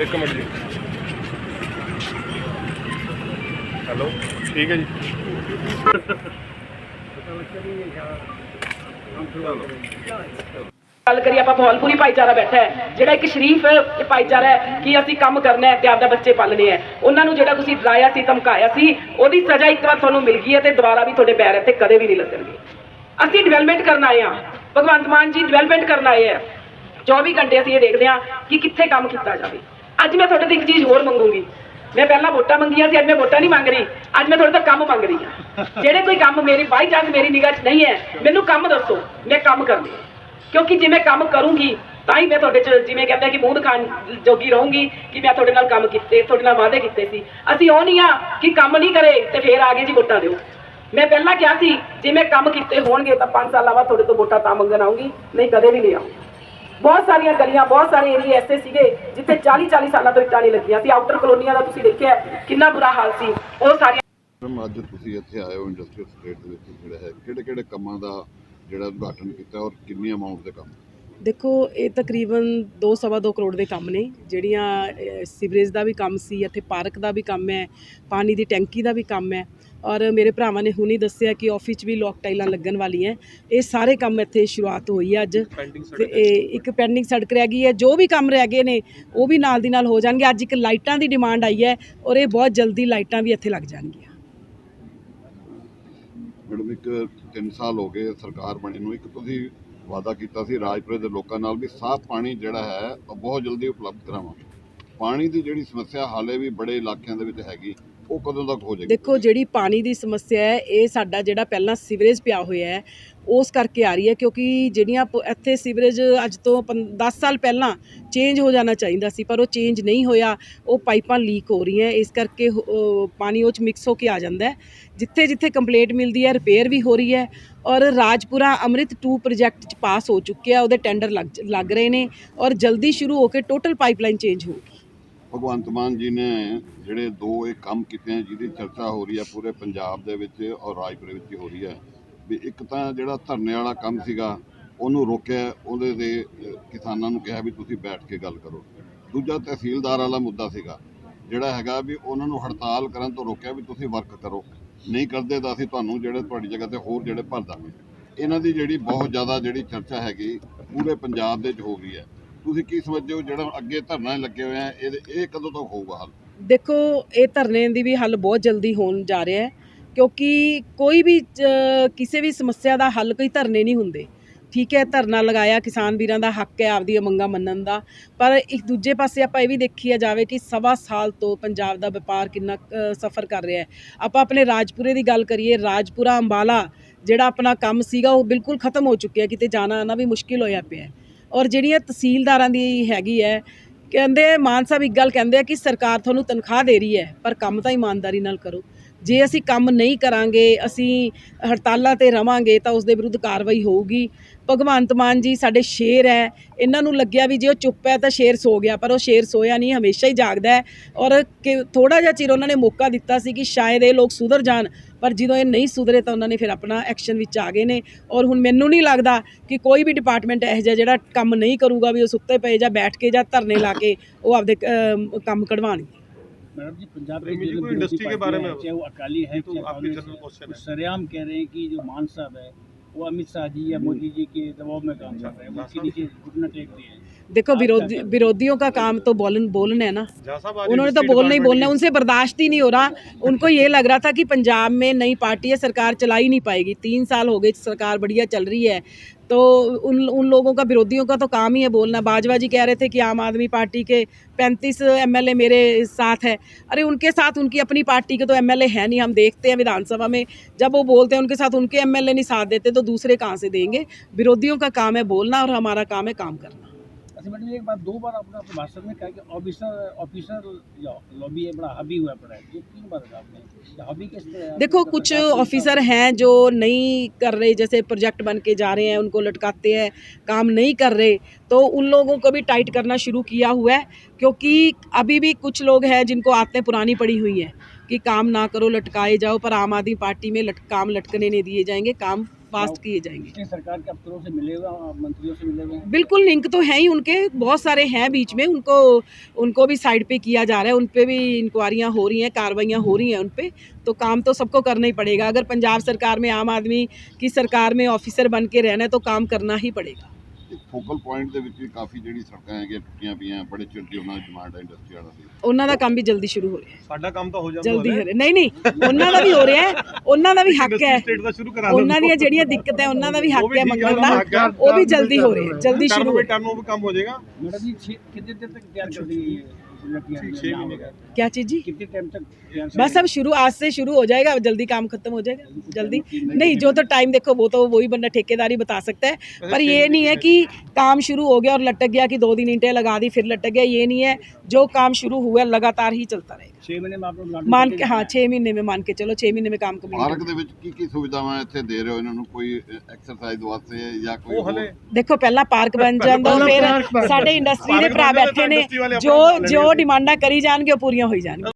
ਇੱਕ ਮਿੰਟ ਜੀ। ਹੈਲੋ, ਠੀਕ ਹੈ ਜੀ। ਗੱਲ ਕਰੀ ਆਪਾਂ ਭੌਲਪੁਰੀ ਭਾਈਚਾਰਾ ਬੈਠਾ ਹੈ। ਜਿਹੜਾ ਇੱਕ ਸ਼ਰੀਫ ਭਾਈਚਾਰਾ ਹੈ, ਕਿ ਅਸੀਂ ਕੰਮ ਕਰਨਾ ਹੈ, ਤੇ ਆਪਦਾ ਬੱਚੇ ਪਾਲਣੇ ਹੈ। ਉਹਨਾਂ ਨੂੰ ਜਿਹੜਾ ਤੁਸੀਂ ਡਰਾਇਆ ਸੀ, ਧਮਕਾਇਆ ਸੀ, ਉਹਦੀ ਸਜ਼ਾ ਇੱਕ ਵਾਰ ਤੁਹਾਨੂੰ ਮਿਲ ਗਈ ਹੈ ਤੇ ਦੁਬਾਰਾ ਵੀ ਤੁਹਾਡੇ ਪੈਰ ਇੱਥੇ ਕਦੇ ਵੀ ਨਹੀਂ ਲੱਗਣਗੇ। ਅਸੀਂ ਡਿਵੈਲਪਮੈਂਟ ਕਰਨ ਆਏ ਹਾਂ। ਭਗਵੰਤ ਮਾਨ ਜੀ ਡਿਵੈਲਪਮੈਂਟ ਕਰਨ ਆਏ ਆ 24 ਘੰਟੇ ਅਸੀਂ ਇਹ ਦੇਖਦੇ ਹਾਂ ਕਿ ਕਿੱਥੇ ਕੰਮ ਕੀਤਾ ਜਾਵੇ। ਅੱਜ ਮੈਂ ਤੁਹਾਡੇ ਤੋਂ ਇੱਕ ਚੀਜ਼ ਹੋਰ ਮੰਗੂਗੀ। ਮੈਂ ਪਹਿਲਾਂ ਵੋਟਾਂ ਮੰਗੀਆਂ ਸੀ, ਅੱਜ ਮੈਂ ਵੋਟਾਂ ਨਹੀਂ ਮੰਗ ਰਹੀ। ਅੱਜ ਮੈਂ ਤੁਹਾਡੇ ਤੋਂ ਕੰਮ ਮੰਗ ਰਹੀ ਹਾਂ। ਜਿਹੜੇ ਕੋਈ ਕੰਮ ਮੇਰੀ, ਬਾਈ ਚਾਂਸ ਮੇਰੀ ਨਿਗਾਹ 'ਚ ਨਹੀਂ ਹੈ, ਮੈਨੂੰ ਕੰਮ ਦੱਸੋ, ਮੈਂ ਕੰਮ ਕਰਨੀ ਕਿਉਂਕਿ ਜੇ ਮੈਂ ਕੰਮ ਕਰੂੰਗੀ, ਤਾਂ ਹੀ ਮੈਂ ਤੁਹਾਡੇ ਚ ਜਿਵੇਂ ਕਹਿੰਦਾ ਕਿ ਮੂੰਹ ਦਿਖਾਣ ਜੋਗੀ ਰਹੂੰਗੀ ਕਿ ਮੈਂ ਤੁਹਾਡੇ ਨਾਲ ਕੰਮ ਕੀਤੇ, ਤੁਹਾਡੇ ਨਾਲ ਵਾਅਦੇ ਕੀਤੇ ਸੀ। ਅਸੀਂ ਉਹ ਨਹੀਂ ਆ ਕਿ ਕੰਮ ਨਹੀਂ ਕਰੇ ਤੇ ਫੇਰ ਆ ਗਏ ਜੀ ਵੋਟਾਂ ਦਿਓ। ਮੈਂ ਪਹਿਲਾਂ ਕਿਹਾ ਸੀ, ਜੇ ਮੈਂ ਕੰਮ ਕੀਤੇ ਹੋਣਗੇ ਤਾਂ 5 ਸਾਲਾਂ ਬਾਅਦ ਤੁਹਾਡੇ ਤੋਂ ਵੋਟਾਂ ਤਾਂ ਮੰਗਣ ਆਉਂਗੀ, ਨਹੀਂ ਕਦੇ ਵੀ ਨਹੀਂ ਆਉਂਗੀ। ਬਹੁਤ ਸਾਰੀਆਂ ਗਲੀਆਂ, ਬਹੁਤ ਸਾਰੇ ਏਰੀਏ ਐਸੇ ਸੀਗੇ ਜਿੱਥੇ 40 40 ਸਾਲਾਂ ਤੋਂ ਇੱਟਾਂ ਨਹੀਂ ਲੱਗੀਆਂ ਸੀ। ਆਊਟਰ ਕਲੋਨੀਆਂ ਦਾ ਤੁਸੀਂ ਦੇਖਿਆ ਕਿੰਨਾ ਬੁਰਾ ਹਾਲ ਸੀ। ਉਹ ਸਾਰੀਆਂ ਅੱਜ ਤੁਸੀਂ ਇੱਥੇ ਆਏ ਹੋ ਇੰਡਸਟਰੀਅਲ ਸਟੇਟ ਦੇ ਵਿੱਚ ਜਿਹੜਾ ਹੈ ਕਿਹੜੇ ਕਿਹੜੇ ਕੰਮਾਂ ਦਾ ਜਿਹੜਾ ਉਦਘਾਟਨ ਕੀਤਾ ਔਰ ਕਿੰਨੀ ਅਮਾਉਂਟ ਦੇ ਕੰਮ ਦੇਖੋ ਇਹ ਤਕਰੀਬਨ 2.5 ਕਰੋੜ ਦੇ ਕੰਮ ਨੇ। ਜਿਹੜੀਆਂ ਸੀਵਰੇਜ ਦਾ ਵੀ ਕੰਮ ਸੀ ਇੱਥੇ ਪਾਰਕ ਦਾ ਵੀ ਕੰਮ ਹੈ ਪਾਣੀ ਦੀ ਟੈਂਕੀ ਦਾ ਵੀ ਕੰਮ ਹੈ। ਔਰ ਮੇਰੇ ਭਰਾਵਾਂ ਨੇ ਹੁਣੀ ਦੱਸਿਆ ਕਿ ਆਫਿਸ 'ਚ ਵੀ ਲੋਕ ਟਾਈਲਾਂ ਲੱਗਣ ਵਾਲੀਆਂ ਇਹ ਸਾਰੇ ਕੰਮ ਇੱਥੇ ਸ਼ੁਰੂਆਤ ਹੋਈ ਹੈ ਅੱਜ। ਤੇ ਇਹ ਇੱਕ ਪੈਂਡਿੰਗ ਸੜਕ ਰਹਿ ਗਈ ਹੈ। ਜੋ ਵੀ ਕੰਮ ਰਹਿ ਗਏ ਨੇ ਉਹ ਵੀ ਨਾਲ ਦੀ ਨਾਲ ਹੋ ਜਾਣਗੇ। ਅੱਜ ਇੱਕ ਲਾਈਟਾਂ ਦੀ ਡਿਮਾਂਡ ਆਈ ਹੈ ਔਰ ਇਹ ਬਹੁਤ ਜਲਦੀ ਲਾਈਟਾਂ ਵੀ ਇੱਥੇ ਲੱਗ ਜਾਣਗੀਆਂ। ਮੈਡਮ ਇੱਕ 3 ਸਾਲ ਹੋ ਗਏ ਸਰਕਾਰ ਬਣੀ ਨੂੰ। ਇੱਕ ਤੁਸੀਂ ਵਾਅਦਾ ਕੀਤਾ ਸੀ, ਰਾਜਪੁਰੇ ਦੇ ਲੋਕਾਂ ਨਾਲ ਵੀ ਸਾਫ਼ ਪਾਣੀ ਜਿਹੜਾ ਹੈ, ਉਹ ਬਹੁਤ ਜਲਦੀ ਉਪਲਬਧ ਕਰਾਵਾਂਗੇ। ਪਾਣੀ ਦੀ ਜਿਹੜੀ ਸਮੱਸਿਆ ਹਾਲੇ ਵੀ ਬੜੇ ਇਲਾਕਿਆਂ ਦੇ ਵਿੱਚ ਹੈਗੀ। ਉਹ ਕਦੋਂ ਤੱਕ ਹੋ ਜਾਏਗੀ? ਦੇਖੋ, ਜਿਹੜੀ ਪਾਣੀ ਦੀ ਸਮੱਸਿਆ ਹੈ, ਇਹ ਸਾਡਾ ਜਿਹੜਾ ਪਹਿਲਾਂ ਸੀਵਰੇਜ ਪਿਆ ਹੋਇਆ ਹੈ, ਉਸ ਕਰਕੇ ਆ ਰਹੀ ਹੈ, ਕਿਉਂਕਿ ਜਿਹੜੀਆਂ ਪ- ਇੱਥੇ ਸੀਵਰੇਜ ਅੱਜ ਤੋਂ 10 ਸਾਲ ਪਹਿਲਾਂ ਚੇਂਜ ਹੋ ਜਾਣਾ ਚਾਹੀਦਾ ਸੀ, ਪਰ ਉਹ ਚੇਂਜ ਨਹੀਂ ਹੋਇਆ, ਉਹ ਪਾਈਪਾਂ ਲੀਕ ਹੋ ਰਹੀਆਂ, ਇਸ ਕਰਕੇ ਹੋ- ਉਹ ਪਾਣੀ ਉਹ ਚ ਮਿਕਸ ਹੋ ਕੇ ਆ ਜਾਂਦਾ ਹੈ। ਜਿੱਥੇ ਜਿੱਥੇ ਕੰਪਲੇਂਟ ਮਿਲਦੀ ਹੈ ਰਿਪੇਅਰ ਵੀ ਹੋ ਰਹੀ ਹੈ, ਔਰ ਰਾਜਪੁਰਾ ਅੰਮ੍ਰਿਤ 2 ਪ੍ਰੋਜੈਕਟ ਚ ਪਾਸ ਹੋ ਚੁੱਕਿਆ, ਉਹਦੇ ਟੈਂਡਰ ਲੱਗ ਲੱਗ ਰਹੇ ਨੇ, ਔਰ ਜਲਦੀ ਸ਼ੁਰੂ ਹੋ ਕੇ ਟੋਟਲ ਪਾਈਪਲਾਈਨ ਚੇਂਜ ਹੋਊਗੀ। ਭਗਵੰਤ ਮਾਨ ਜੀ ਨੇ ਜਿਹੜੇ ਦੋ ਇਹ ਕੰਮ ਕੀਤੇ ਹੈ ਜਿਹਦੀ ਚਰਚਾ ਹੋ ਰਹੀ ਹੈ ਪੂਰੇ ਪੰਜਾਬ ਦੇ ਵਿੱਚ ਔਰ ਰਾਜਪੁਰੇ ਵਿੱਚ ਹੀ ਹੋ ਰਹੀ ਹੈ ਵੀ ਇੱਕ ਤਾਂ ਜਿਹੜਾ ਧਰਨੇ ਵਾਲਾ ਕੰਮ ਸੀਗਾ, ਉਹਨੂੰ ਰੋਕਿਆ, ਉਹਦੇ ਦੇ ਕਿਸਾਨਾਂ ਨੂੰ ਕਿਹਾ ਵੀ ਤੁਸੀਂ ਬੈਠ ਕੇ ਗੱਲ ਕਰੋ। ਦੂਜਾ ਤਹਿਸੀਲਦਾਰ ਵਾਲਾ ਮੁੱਦਾ ਸੀਗਾ, ਜਿਹੜਾ ਹੈਗਾ ਵੀ ਉਹਨਾਂ ਨੂੰ ਹੜਤਾਲ ਕਰਨ ਤੋਂ ਰੋਕਿਆ ਵੀ ਤੁਸੀਂ ਵਰਕ ਕਰੋ। ਨਹੀਂ ਕਰਦੇ ਤਾਂ ਅਸੀਂ ਤੁਹਾਨੂੰ ਜਿਹੜੇ ਤੁਹਾਡੀ ਜਗ੍ਹਾ ਤੇ ਹੋਰ ਜਿਹੜੇ ਭਰ ਦਾਂਗੇ। ਇਹਨਾਂ ਦੀ ਜਿਹੜੀ ਬਹੁਤ ਜ਼ਿਆਦਾ ਜਿਹੜੀ ਚਰਚਾ ਹੈਗੀ, ਪੂਰੇ ਪੰਜਾਬ ਦੇ ਵਿੱਚ ਹੋ ਰਹੀ ਹੈ। ਤੁਸੀਂ ਕੀ ਸਮਝਦੇ ਹੋ ਜਿਹੜਾ ਅੱਗੇ ਧਰਨਾ ਲੱਗੇ ਹੋਏ ਆ ਇਹ ਇਹ ਕਦੋਂ ਤੱਕ ਹੋਊਗਾ ਹੱਲ? ਦੇਖੋ, ਇਹ ਧਰਨੇ ਦੀ ਵੀ ਹੱਲ ਬਹੁਤ ਜਲਦੀ ਹੋਣ ਜਾ ਰਿਹਾ ਹੈ, ਕਿਉਂਕਿ ਕੋਈ ਵੀ ਕਿਸੇ ਵੀ ਸਮੱਸਿਆ ਦਾ ਹੱਲ ਕੋਈ ਧਰਨੇ ਨਹੀਂ ਹੁੰਦੇ। ਠੀਕ ਹੈ, ਧਰਨਾ ਲਗਾਇਆ ਕਿਸਾਨ ਵੀਰਾਂ ਦਾ ਹੱਕ ਹੈ ਆਪਦੀ ਮੰਗਾਂ ਮੰਨਣ ਦਾ, ਪਰ ਇੱਕ ਦੂਜੇ ਪਾਸੇ ਆਪਾਂ ਇਹ ਵੀ ਦੇਖੀਆ ਜਾਵੇ ਕਿ ਸਵਾ ਸਾਲ ਤੋਂ ਪੰਜਾਬ ਦਾ ਵਪਾਰ ਕਿੰਨਾ ਸਫਰ ਕਰ ਰਿਹਾ ਹੈ। ਆਪਾਂ ਆਪਣੇ ਰਾਜਪੁਰੇ ਦੀ ਗੱਲ ਕਰੀਏ, ਰਾਜਪੁਰਾ ਅੰਬਾਲਾ, ਜਿਹੜਾ ਆਪਣਾ ਕੰਮ ਸੀਗਾ, ਉਹ ਬਿਲਕੁਲ ਖਤਮ ਹੋ ਚੁੱਕਿਆ, ਕਿਤੇ ਜਾਣਾ ਆਣਾ ਵੀ ਮੁਸ਼ਕਿਲ ਹੋਇਆ ਪਿਆ ਔਰ ਜਿਹੜੀਆਂ ਤਹਿਸੀਲਦਾਰਾਂ ਦੀ ਹੈਗੀ ਹੈ, ਕਹਿੰਦੇ ਮਾਨ ਸਾਹਿਬ ਇੱਕ ਗੱਲ ਕਹਿੰਦੇ ਆ ਕਿ ਸਰਕਾਰ ਤੁਹਾਨੂੰ ਤਨਖਾਹ ਦੇ ਰਹੀ ਹੈ, ਪਰ ਕੰਮ ਤਾਂ ਇਮਾਨਦਾਰੀ ਨਾਲ ਕਰੋ। ਜੇ ਅਸੀਂ ਕੰਮ ਨਹੀਂ ਕਰਾਂਗੇ, ਅਸੀਂ ਹੜਤਾਲਾਂ ਤੇ ਰਵਾਂਗੇ, ਤਾਂ ਉਸ ਦੇ ਵਿਰੁੱਧ ਕਾਰਵਾਈ ਹੋਊਗੀ। ਭਗਵੰਤ ਮਾਨ ਜੀ ਸਾਡੇ ਸ਼ੇਰ ਹੈ। ਇਹਨਾਂ ਨੂੰ ਲੱਗਿਆ ਵੀ ਜੇ ਉਹ ਚੁੱਪ ਹੈ ਤਾਂ ਸ਼ੇਰ ਸੋ ਗਿਆ, ਪਰ ਉਹ ਸ਼ੇਰ ਸੋਇਆ ਨਹੀਂ, ਹਮੇਸ਼ਾ ਹੀ ਜਾਗਦਾ ਹੈ। ਔਰ ਥੋੜਾ ਜਿਹਾ ਚਿਰ ਉਹਨਾਂ ਨੇ ਮੌਕਾ ਦਿੱਤਾ ਸੀ ਕਿ ਸ਼ਾਇਦ ਇਹ ਲੋਕ ਸੁਧਰ ਜਾਣ, ਪਰ ਜਦੋਂ ਇਹ ਨਹੀਂ ਸੁਧਰੇ ਤਾਂ ਉਹਨਾਂ ਨੇ ਫਿਰ ਆਪਣਾ ਐਕਸ਼ਨ ਵਿੱਚ ਆ ਗਏ ਨੇ। ਔਰ ਹੁਣ ਮੈਨੂੰ ਨਹੀਂ ਲੱਗਦਾ ਕਿ ਕੋਈ ਵੀ ਡਿਪਾਰਟਮੈਂਟ ਇਹ ਜਿਹਾ ਜਿਹੜਾ ਕੰਮ ਨਹੀਂ ਕਰੂਗਾ ਵੀ ਉਹ ਸੁੱਤੇ ਪਏ ਜਾਂ ਬੈਠ ਕੇ ਜਾਂ ਧਰਨੇ ਲਾ ਕੇ ਉਹ ਆਪਦੇ ਕੰਮ ਕਢਵਾਣਗੇ मैडम जी पंजाब के जो इंडस्ट्री के बारे में चाहे वो अकाली है तो चाहे है, है। सरेआम कह रहे हैं कि जो मान साहब है वो अमित शाह जी या मोदी जी के दबाव में काम कर रहे हैं उसके उनके नीचे घुटना टेक दिए हैं। देखो विरोधी विरोधियों का काम तो बोलन बोलना है ना। उन्होंने तो बोलना ही बोलना है। उनसे बर्दाश्त ही नहीं हो रहा। उनको ये लग रहा था कि पंजाब में नई पार्टी है सरकार चला ही नहीं पाएगी। तीन साल हो गए सरकार बढ़िया चल रही है। तो उन उन लोगों का विरोधियों का तो काम ही है बोलना। बाजवा जी कह रहे थे कि आम आदमी पार्टी के पैंतीस एमएलए मेरे साथ है। अरे उनके साथ उनकी अपनी पार्टी के तो एमएलए है नहीं। हम देखते हैं विधानसभा में। जब वो बोलते हैं उनके साथ उनके एमएलए नहीं साथ देते तो दूसरे कहाँ से देंगे? विरोधियों का काम है बोलना और हमारा काम है काम करना। अच्छा मैडम एक बात दो बार आपने अपने भाषण में कहा कि ऑफिसर ऑफिसर लॉबी है बड़ा हबी हुआ पड़ा है। ये तीन बार आपने हबी किस देखो कुछ ऑफिसर हैं जो नहीं कर रहे जैसे प्रोजेक्ट बन के जा रहे हैं उनको लटकाते हैं काम नहीं कर रहे तो उन लोगों को भी टाइट करना शुरू किया हुआ है क्योंकि अभी भी कुछ लोग हैं जिनको आते पुरानी पड़ी हुई है कि काम ना करो लटकाए जाओ पर आम आदमी पार्टी में लट, काम लटकने नहीं दिए जाएँगे काम फास्ट किए जाएँगे। सरकार के अफसरों से मिले हुए मंत्रियों से मिले हुए बिल्कुल लिंक तो है ही उनके बहुत सारे हैं बीच में उनको उनको भी साइड पे किया जा रहा है उन पर भी इंक्वायरियाँ हो रही हैं कार्रवाइयाँ हो रही हैं उन पर तो काम तो सबको करना ही पड़ेगा। अगर पंजाब सरकार में आम आदमी की सरकार में ऑफिसर बन के रहना है तो काम करना ही पड़ेगा। ਫੋਕਲ ਪੁਆਇੰਟ ਦੇ ਵਿੱਚ ਵੀ ਕਾਫੀ ਜਿਹੜੀ ਸੜਕਾਂ ਹੈਗੀਆਂ ਟੁੱਟੀਆਂ ਪਈਆਂ ਬੜੇ ਚਿਰ ਦੀ ਉਹਨਾਂ ਦੀ ਡਿਮਾਂਡ ਹੈ ਇੰਡਸਟਰੀ ਵਾਲਾ ਦੀ। ਉਹਨਾਂ ਦਾ ਕੰਮ ਵੀ ਜਲਦੀ ਸ਼ੁਰੂ ਹੋ ਸਾਡਾ ਕੰਮ ਤਾਂ ਹੋ ਜਾਊਗਾ ਜਲਦੀ ਹੋ ਨਹੀਂ ਨਹੀਂ ਉਹਨਾਂ ਦਾ ਵੀ ਹੋ ਰਿਹਾ ਹੈ। ਉਹਨਾਂ ਦਾ ਵੀ ਹੱਕ ਹੈ। ਉਹਨਾਂ ਦੀਆਂ ਜਿਹੜੀਆਂ ਦਿੱਕਤਾਂ ਉਹਨਾਂ ਦਾ ਵੀ ਹੱਕ ਹੈ ਮੰਗਣ ਦਾ। ਉਹ ਵੀ ਜਲਦੀ ਹੋ ਰਿਹਾ ਜਲਦੀ ਸ਼ੁਰੂ ਹੋ ਟਰਨਓਵਰ ਕੰਮ ਹੋ ਜਾਏਗਾ। ਮੈਡਮ ਜੀ ਕਿੰਨੇ ਦਿਨ ਤੱਕ ਤਿਆਰ ਕਰ ਲਈ दी ये लड़कियां छः महीने का। है। क्या चीज़ जी कितने टाइम तक तैयार कर बस अब शुरू आज से शुरू हो जाएगा अब जल्दी काम खत्म हो जाएगा जल्दी नहीं जो तो टाइम देखो वो तो वही बंदा ठेकेदारी बता सकता है पर ये नहीं है कि काम शुरू हो गया और लटक गया कि दो दिन ईंटें लगा दी फिर लटक गया ये नहीं है जो काम शुरू हुआ लगातार ही चलता रहेगा छः महीने में आप लोग लाडू मान करके के हाँ छः महीने में मान के चलो छः महीने में काम ਪਾਰਕ कम्प्लीट ਦੇ ਵਿੱਚ ਕੀ ਕੀ ਸੁਵਿਧਾਵਾਂ ਇੱਥੇ ਦੇ ਰਹੇ ਹੋ ਇਹਨਾਂ ਨੂੰ ਕੋਈ ਐਕਸਰਸਾਈਜ਼ ਵਾਸਤੇ ਜਾਂ ਕੋਈ ਉਹ ਹਲੇ ਦੇਖੋ ਪਹਿਲਾਂ ਪਾਰਕ ਬਣ ਜਾਂਦਾ ਫਿਰ ਸਾਡੇ ਇੰਡਸਟਰੀ ਦੇ ਭਰਾ ਬੈਠੇ ਨੇ ਜੋ ਜੋ ਡਿਮਾਂਡਾਂ ਕਰੀ ਜਾਣਗੇ ਉਹ ਪੂਰੀਆਂ ਹੋਈ ਜਾਣਗੀਆਂ